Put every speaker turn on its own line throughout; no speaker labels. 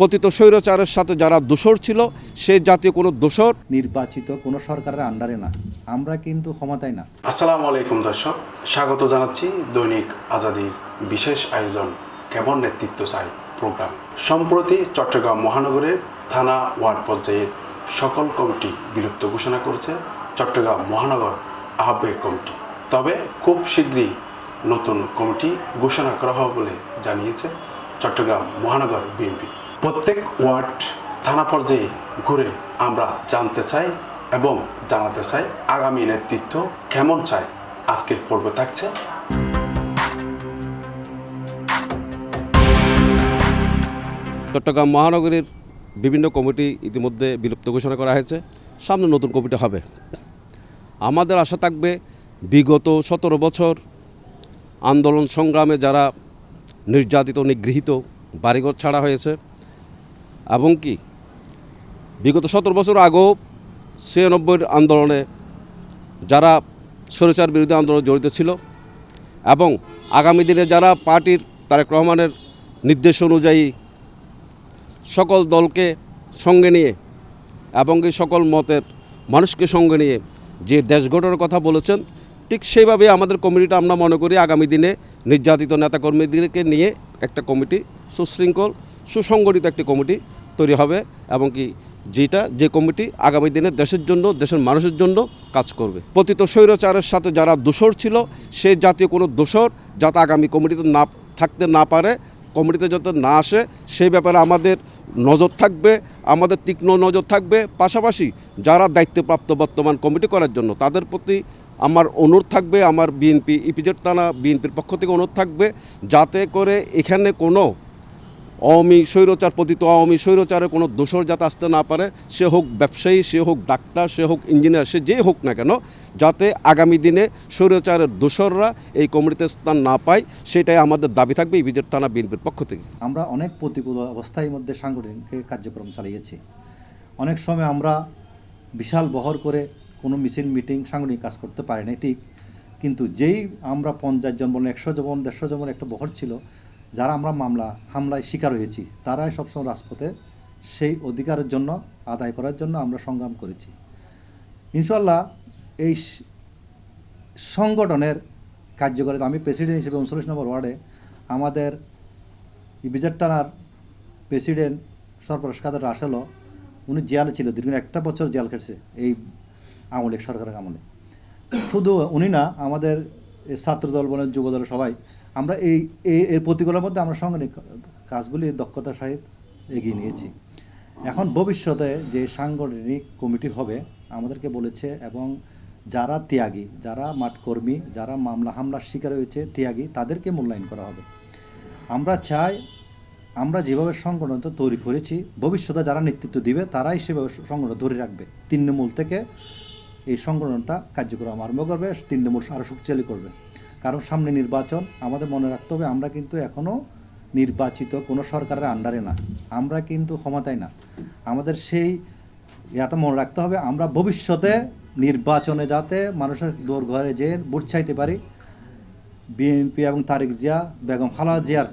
পতিত স্বৈরাচারের সাথে যারা দোষর ছিল সে জাতীয় কোনো দোষর
নির্বাচিত কোনো সরকারের আন্ডারে না। আমরা কিন্তু ক্ষমতায় না।
আসসালামু আলাইকুম দর্শক স্বাগত জানাচ্ছি দৈনিক আজাদির বিশেষ আয়োজন কেমন নেতৃত্ব চাই প্রোগ্রাম। সম্প্রতি চট্টগ্রাম মহানগরের থানা ওয়ার্ড পর্যায়ের সকল কমিটি বিলুপ্ত ঘোষণা করেছে চট্টগ্রাম মহানগর আহ্বায়ক কমিটি। তবে খুব শীঘ্রই নতুন কমিটি ঘোষণা করা হবে বলে জানিয়েছে চট্টগ্রাম মহানগর বিএনপি। প্রত্যেক ওয়ার্ড থানা পর্যায়ে ঘুরে আমরা জানতে চাই এবং জানাতে চাই আগামী নেতৃত্ব কেমন চাই আজকের পর্বে থাকছে।
চট্টগ্রাম মহানগরীর বিভিন্ন কমিটি ইতিমধ্যে বিলুপ্ত ঘোষণা করা হয়েছে। সামনে নতুন কমিটি হবে। আমাদের আশা থাকবে বিগত সতেরো বছর আন্দোলন সংগ্রামে যারা নির্যাতিত, নিগৃহীত বাড়িঘর ছাড়া হয়েছে এবং কি? বিগত সতেরো বছর আগেও ছিয়ানব্বইয়ের আন্দোলনে যারা সরেচার বিরোধী আন্দোলনে জড়িত ছিল এবং আগামী দিনে যারা পার্টির তারেক রহমানের নির্দেশ অনুযায়ী সকল দলকে সঙ্গে নিয়ে এবং এই সকল মতের মানুষকে সঙ্গে নিয়ে যে দেশ গঠনের কথা বলেছেন, ঠিক সেইভাবে আমাদের কমিটিটা আমরা মনে করি আগামী দিনে নির্যাতিত নেতাকর্মীদেরকে নিয়ে একটা কমিটি সুশৃঙ্খল, সুসংগঠিত একটি কমিটি তৈরি হবে এবং কি যেটা যে কমিটি আগামী দিনে দেশের জন্য, দেশের মানুষের জন্য কাজ করবে। পতিত স্বৈরাচারের সাথে যারা দোষর ছিল সেই জাতীয় কোনো দোষর যাতে আগামী কমিটিতে না থাকতে না পারে, কমিটিতে যাতে না আসে সেই ব্যাপারে আমাদের নজর থাকবে, আমাদের তীক্ষ্ণ নজর থাকবে। পাশাপাশি যারা দায়িত্বপ্রাপ্ত বর্তমান কমিটি করার জন্য, তাদের প্রতি আমার অনুরোধ থাকবে, আমার বিএনপি, ইপিজেড থানা, বিএনপির পক্ষ থেকে অনুরোধ থাকবে, যাতে করে এখানে কোনো আওয়ামী স্বৈরচার পতিত, আওয়ামী স্বৈরচারের কোনো দোষর যাতে আসতে না পারে, সে হোক ব্যবসায়ী, সে হোক ডাক্তার, সে হোক ইঞ্জিনিয়ার, সে যে হোক না কেন, যাতে আগামী দিনে স্বৈরচারের দোসররা এই কমিটিতে স্থান না পায়, সেটাই আমাদের দাবি থাকবে ইপিজেড থানা বিএনপির পক্ষ থেকে।
আমরা অনেক প্রতিকূল অবস্থার মধ্যে সাংগঠনিক কার্যক্রম চালিয়েছি। অনেক সময় আমরা বিশাল বহর করে কোনো মিছিল, মিটিং, সাংগঠনিক কাজ করতে পারি না ঠিক। কিন্তু যেই আমরা পঞ্চাশ জন বলেন, একশো জন দেড়শো জন একটা বহর ছিল যারা আমরা মামলা, হামলায় শিকার হয়েছি, তারাই সবসময় রাজপথে সেই অধিকারের জন্য, আদায় করার জন্য আমরা সংগ্রাম করেছি। ইনশাল্লাহ এই সংগঠনের কার্যকারিতা, আমি প্রেসিডেন্ট হিসেবে উনচল্লিশ নম্বর ওয়ার্ডে আমাদের ইবিজার টানার প্রেসিডেন্ট সরফরাজ কাদের রাসেলও, উনি জেলে ছিল দীর্ঘ একটা বছর জেল খেটেছে এই আমলে সরকারের আমলে। শুধু উনি না, আমাদের ছাত্রদল বলেন, যুবদল সবাই আমরা এই এর প্রতিকূলের মধ্যে আমরা সাংগঠনিক কাজগুলি দক্ষতার সহিত এগিয়ে নিয়েছি। এখন ভবিষ্যতে যে সাংগঠনিক কমিটি হবে, আমাদেরকে বলেছে এবং যারা ত্যাগী, যারা মাঠকর্মী, যারা মামলা হামলার শিকার হয়েছে, ত্যাগী, তাদেরকে মূল্যায়ন করা হবে। আমরা চাই, আমরা যেভাবে সংগঠনটা তৈরি করেছি, ভবিষ্যতে যারা নেতৃত্ব দিবে, তারাই সেভাবে সংগঠন ধরে রাখবে। তৃণমূল থেকে এই সংগঠনটা কার্যক্রম আরম্ভ করবে, তৃণমূল আরও শক্তিশালী করবে। কারণ সামনে নির্বাচন, আমাদের মনে রাখতে হবে আমরা কিন্তু এখনও নির্বাচিত, কোনো সরকারের আন্ডারে না। আমরা কিন্তু ক্ষমতায় না। আমাদের সেই ইয়াটা মনে রাখতে হবে, আমরা ভবিষ্যতে নির্বাচনে যাতে মানুষের দোর ঘরে যেয়ে ভোট চাইতে পারি। বিএনপি এবং তারেক জিয়া, বেগম খালেদা জিয়ার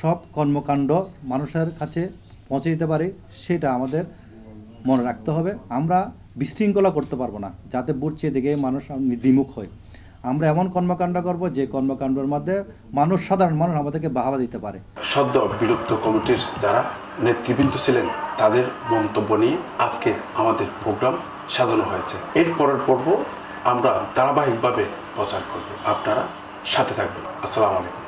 সব কর্মকাণ্ড মানুষের কাছে পৌঁছে দিতে পারি, সেটা আমাদের মনে রাখতে হবে। আমরা বিশৃঙ্খলা করতে পারব না, যাতে ভোট চেয়ে দিকে মানুষ দ্বিমুখ হয়। আমরা এমন কর্মকাণ্ড করব যে কর্মকাণ্ডের মধ্যে মানুষ সাধারণ মানুষ আমাদেরকে বাহাবা দিতে পারে।
সদ্য বিলুপ্ত কমিটির যারা নেতৃবৃন্দ ছিলেন, তাদের মন্তব্য নিয়ে আজকে আমাদের প্রোগ্রাম সাজানো হয়েছে। এর পরের পর্ব আমরা ধারাবাহিকভাবে প্রচার করব। আপনারা সাথে থাকবেন। আসসালামু আলাইকুম।